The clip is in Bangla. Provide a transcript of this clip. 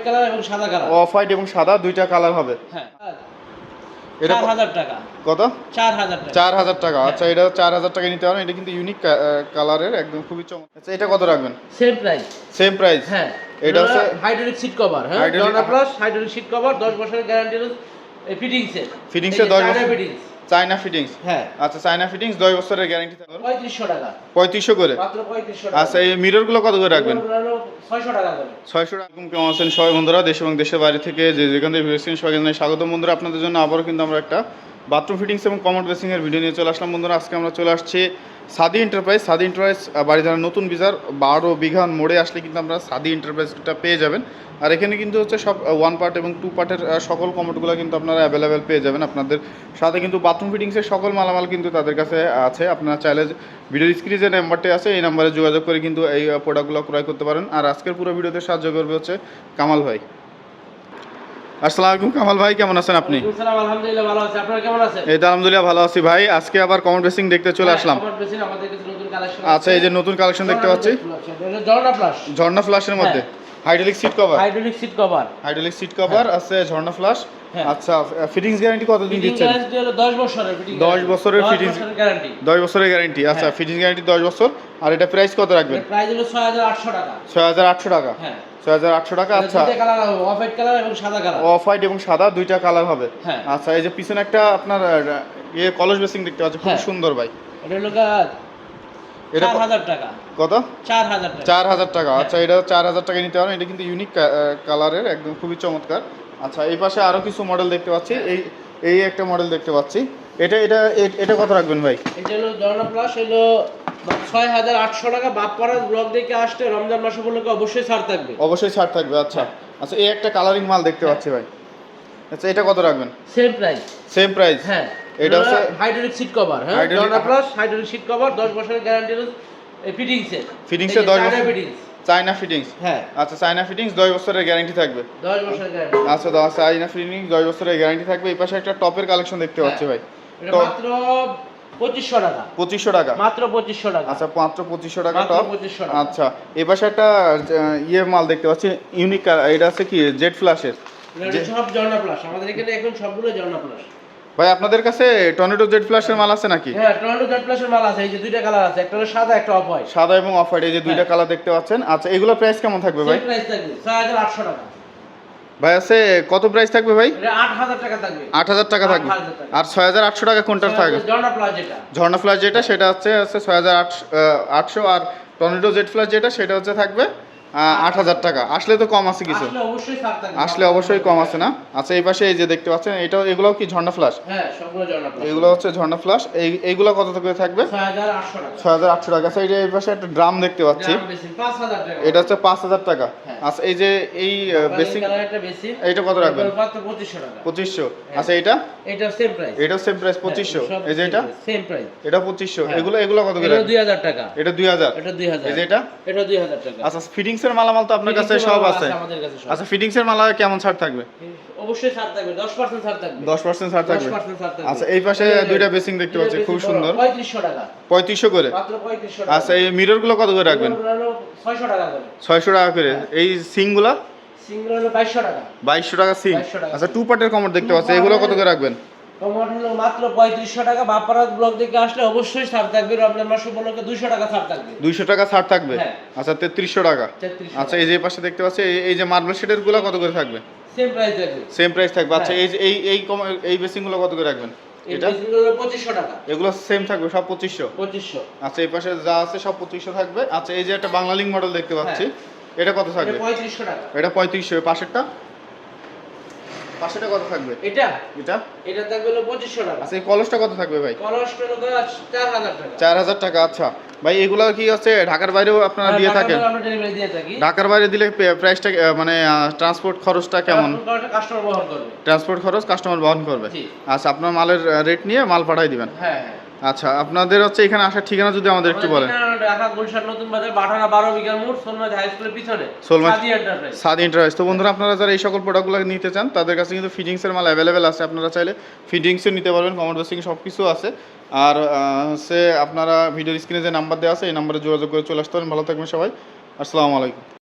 হোয়াইট কালার এবং সাদা কালার অফ হোয়াইট এবং সাদা দুইটা কালার হবে। হ্যাঁ। এটা হাজার টাকা। কত? চার হাজার টাকা। চার হাজার টাকা। আচ্ছা এটা চার হাজার টাকা নিতে পারেন। এটা কিন্তু ইউনিক কালারের একদম খুবই চমৎকার আচ্ছা এটা কত রাখবেন? সেম প্রাইস সেম প্রাইস হ্যাঁ। এটা হচ্ছে হাইড্রোলিক সিট কভার হ্যাঁ? প্লাস হাইড্রোলিক সিট কভার 10 বছরের গ্যারান্টি ফিটিংস এর Fittings এর 10 বছর- ফিটিংস চায়না ফিটিংস? হ্যাঁ। আচ্ছা চায়না ফিটিংস দশ বছরের গ্যারান্টি থাকবে। 3500 টাকা। পঁয়ত্রিশশো করে? মাত্র 3500 টাকা। আচ্ছা এই মিররগুলো কত করে রাখবেন? এগুলো 600 টাকা করে। ছয়শো টাকা। এরকম কেমন আছেন সবাই বন্ধুরা? দেশ এবং দেশের বাইরে থেকে যে যেখান থেকে ভিডিও সবাই জানাই স্বাগত বন্ধুরা। আপনাদের জন্য আবারও কিন্তু আমরা একটা বাথরুম ফিটিংস এবং কমোড বেসিংয়ের ভিডিও নিয়ে চলে আসলাম বন্ধুরা। আজকে আমরা চলে আসছি সাদি এন্টারপ্রাইজ সাদি এন্টারপ্রাইজ বাড়ি যারা নতুন বিজার, বারো বিঘান মোড়ে আসলে কিন্তু আমরা সাদি এন্টারপ্রাইজটা পেয়ে যাবেন। আর এখানে কিন্তু হচ্ছে সব ওয়ান পার্ট এবং টু পার্টের সকল কমোডগুলো কিন্তু আপনারা অ্যাভেলেবেল পেয়ে যাবেন আপনাদের সাথে। কিন্তু বাথরুম ফিটিংসের সকল মালামাল কিন্তু তাদের কাছে আছে। আপনারা চাইলে ভিডিওর স্ক্রিনে যে নাম্বারটি আছে, এই নাম্বারে যোগাযোগ করে কিন্তু এই প্রোডাক্টগুলো ক্রয় করতে পারেন। আর আজকের পুরো ভিডিওতে সাহায্য করবে হচ্ছে কামাল ভাই। আসসালামু আলাইকুম কামাল ভাই কেমন আছেন আপনি? আলহামদুলিল্লাহ ভালো আছি। আপনারা কেমন আছেন? এই আলহামদুলিল্লাহ ভালো আছি ভাই। আজকে আবার কমেন্ট বেসিং দেখতে চলে আসলাম। নতুন কালেকশন আচ্ছা এই যে নতুন কালেকশন দেখতে পাচ্ছি। জর্না প্লাস ঝর্ণা ফ্লাশের মধ্যে। Hydraulic seat cover hydraulic seat cover hydraulic seat cover আছে ঝর্ণা ফ্লাশ হ্যাঁ। আচ্ছা ফিটিংস গ্যারান্টি কতদিন দিচ্ছেন? গ্যারান্টি 10 বছরের ফিটিং 10 বছরের fitting- গ্যারান্টি দশ বছরের গ্যারান্টি আচ্ছা হ্যাঁ। ফিটিংস গ্যারান্টি দশ বছর। আর এটা প্রাইস কত রাখবেন? প্রাইস হলো 6800 টাকা। ছয় হাজার আটশো টাকা। হ্যাঁ। ছয় হাজার আটশো টাকা আচ্ছা। দুইটা কালার হবে অফ হোয়াইট কালার এবং সাদা কালার অফ হোয়াইট এবং সাদা দুইটা কালার হবে। হ্যাঁ। আচ্ছা এই যে পিছনে একটা আপনার ইয়ে কলস বেসিং দেখতে পাচ্ছি খুব হ্যাঁ। সুন্দর ভাই। এটা হলো এটা 4000 টাকা। কত? 4000 টাকা। চার হাজার টাকা। হ্যাঁ। আচ্ছা এটা চার হাজার টাকা নিতে পারেন এটা কিন্তু ইউনিক কালারের একদম খুবই চমৎকার। আচ্ছা এই পাশে আরও কিছু মডেল দেখতে পাচ্ছি। এই এই একটা মডেল দেখতে পাচ্ছি। এটা এটা এটা কত রাখবেন ভাই? এটা হলো জর্না প্লাস হলো 6800 টাকা বাপ্পারা ব্লক দেখে আসতে রমজান মাস উপলক্ষে অবশ্যই ছাড় থাকবে। অবশ্যই ছাড় থাকবে আচ্ছা। আচ্ছা এই একটা কালারিং মাল দেখতে পাচ্ছি ভাই। আচ্ছা এটা কত রাখবেন? সেম প্রাইস সেম প্রাইস হ্যাঁ। এটা হচ্ছে হাইড্রোলিক সিট কভার হ্যাঁ? Hydraulic- plus hydraulic seat cover 10 বছরের গ্যারান্টি ফিটিংস এর Fittings এর 10 বছর- ফিটিংস চায়না ফিটিংস হ্যাঁ। আচ্ছা চায়না ফিটিংস দশ বছরের গ্যারান্টি থাকবে। 10 বছরের গ্যারান্টি আচ্ছা চায়না ফিটিংস দশ বছরের গ্যারান্টি থাকবে। এই পাশে একটা টপের কালেকশন দেখতে পাচ্ছি ভাই। এটা মাত্র 2500 টাকা। পঁচিশশো টাকা? মাত্র 2500 টাকা। আচ্ছা মাত্র পঁচিশশো টাকা টপ 2500 টাকা। আচ্ছা পাশে একটা ইয়ে মাল দেখতে পাচ্ছি ইউনিক এটা আছে কি জেড ফ্ল্যাশের সব জর্না প্লাস আমাদের এখানে এখন সবগুলো জর্না প্লাস ভাই আপনাদের কাছে টর্নেডো জেড ফ্ল্যাশের মাল আছে নাকি? হ্যাঁ টর্নেডো জেড প্লাসের মাল আছে এই যে দুইটা কালার আছে একটা হলো সাদা একটা অফ হোয়াইট সাদা এবং অফ হোয়াইট এই যে দুইটা হ্যাঁ। কালার দেখতে পাচ্ছেন। আচ্ছা এগুলো প্রাইস কেমন থাকবে ভাই? প্রাইস থাকবে 6800 টাকা। ভাই আছে কত প্রাইস থাকবে ভাই? এটা 8000 টাকা থাকবে। আট হাজার টাকা থাকবে। আর ছয় হাজার আটশো টাকা কোনটার থাকবে। ঝর্ণা ফ্লাস যেটা। সেটা হচ্ছে হচ্ছে ছয় হাজার আটশো আর টর্নেডো জেট ফ্লাস যেটা সেটা হচ্ছে থাকবে আট হাজার টাকা। আসলে তো কম আছে কিছু। আসলে অবশ্যই কম আছে না? আচ্ছা এই পাশে এই যে দেখতে পাচ্ছেন এটাও এগুলোও কি ঝর্ণা ফ্ল্যাশ হ্যাঁ এগুলো হচ্ছে ঝর্ণা ফ্ল্যাশ এই এইগুলো কত করে থাকবে? ছয় হাজার আটশো টাকা। আচ্ছা এই যে এই পাশে একটা ড্রাম দেখতে পাচ্ছি। দাম বেশি 5000 টাকা। এটা হচ্ছে পাঁচ হাজার টাকা। হ্যাঁ। আচ্ছা এই যে এই বেসিক এইটা কত রাখবেন? মাত্র 2500 টাকা। পঁচিশশো। আচ্ছা এটা এটা সেম প্রাইস পঁচিশশো। এই যে এটা? সেম প্রাইস এটা পঁচিশশো। হ্যাঁ। এগুলো এগুলো কত করে এটা রাখবেন? 2000 টাকা। এটা দুই হাজার। এটা 2000 এই যে এটা? এটা 2000 টাকা। আচ্ছা ফিটিংস এর মালামাল তো আপনার কাছে সব আছে। আমাদের কাছে সব। আচ্ছা ফিটিংস এর মালা কেমন ছাড় থাকবে? অবশ্যই ছাড় থাকবে 10% ছাড় থাকবে। দশ পার্সেন্ট ছাড় থাকবে? 10% ছাড় থাকবে। আচ্ছা এই পাশে দুইটা বেসিং দেখতে পাচ্ছি খুব সুন্দর। 3500 টাকা। পঁয়ত্রিশশো করে? মাত্র 3500 টাকা। আচ্ছা এই মিররগুলো কত করে রাখবেন? 600 টাকা করে। ছয়শো টাকা করে। এই সিংগুলা সিঙ্গেল হলো 2200 টাকা। বাইশশো টাকা সিং। আচ্ছা টু পার্টের কমর দেখতে পাচ্ছি এগুলো কত করে রাখবেন? টমেটো মাত্র 3500 টাকা বাপারাত ব্লক থেকে আসলে অবশ্যই ছাড় থাকবে রমজান মাস উপলক্ষে 200 টাকা ছাড় থাকবে। দুইশো টাকা ছাড় থাকবে? হ্যাঁ। আচ্ছা তেত্রিশশো টাকা। আচ্ছা এই যে পাশে দেখতে পাচ্ছি এই- যে মার্বেল শেডেরগুলো কত করে থাকবে? সেম প্রাইস থাকবে। সেম প্রাইস থাকবে। আচ্ছা হ্যাঁ। এই এই এই কম এই বেসিংগুলো কত করে রাখবেন? এটা? বেসিনগুলো হলো 2500 টাকা। এগুলো সেম থাকবে সব পঁচিশশো? 2500 আচ্ছা এই পাশে যা আছে সব পঁচিশশো থাকবে। আচ্ছা এই যে একটা বাংলা লিঙ্ক মডেল দেখতে পাচ্ছি এটা কত থাকবে? 3500 টাকা। এটা পঁয়ত্রিশশো পাশেরটা? পাশেরটা কত থাকবে? এটা? এটা? এটা থাকবে হলো 2500 টাকা। আচ্ছা এই কলসটা কত থাকবে ভাই? কলসটা হলো 4000 টাকা। চার হাজার টাকা আচ্ছা। ভাই এগুলো কি আছে ঢাকার বাইরেও আপনারা দিয়ে থাকেন? হ্যাঁ, দিয়ে থাকি। ঢাকার বাইরে দিলে প্রাইসটা মানে ট্রান্সপোর্ট খরচটা কেমন? কাস্টমার বহন করবে। ট্রান্সপোর্ট খরচ কাস্টমার বহন করবে। জি। আচ্ছা আপনার মালের রেট নিয়ে মাল পাঠাই দিবেন। হ্যাঁ হ্যাঁ। আচ্ছা আপনাদের হচ্ছে এখানে আসার ঠিকানা যদি আমাদের একটু বলেন। ঢাকা গুলশান নতুন বাজার বাটানা 12 বিঘার মোড় সোলমাদ হাই স্কুলের পিছনে সোলমাদ- সাদি এন্টারপ্রাইজ তো বন্ধুরা আপনারা যারা এই সকল প্রোডাক্টগুলো নিতে চান তাদের কাছে কিন্তু ফিটিংসের মাল অ্যাভেলেবেল আছে। আপনারা চাইলে ফিটিংসও নিতে পারবেন কমোড বেসিং সব কিছু আছে। আর হচ্ছে আপনারা ভিডিওর স্ক্রিনে যে নাম্বার দেওয়া আছে এই নাম্বারে যোগাযোগ করে চলে আসতে পারেন। ভালো থাকবেন সবাই। আসসালামু আলাইকুম।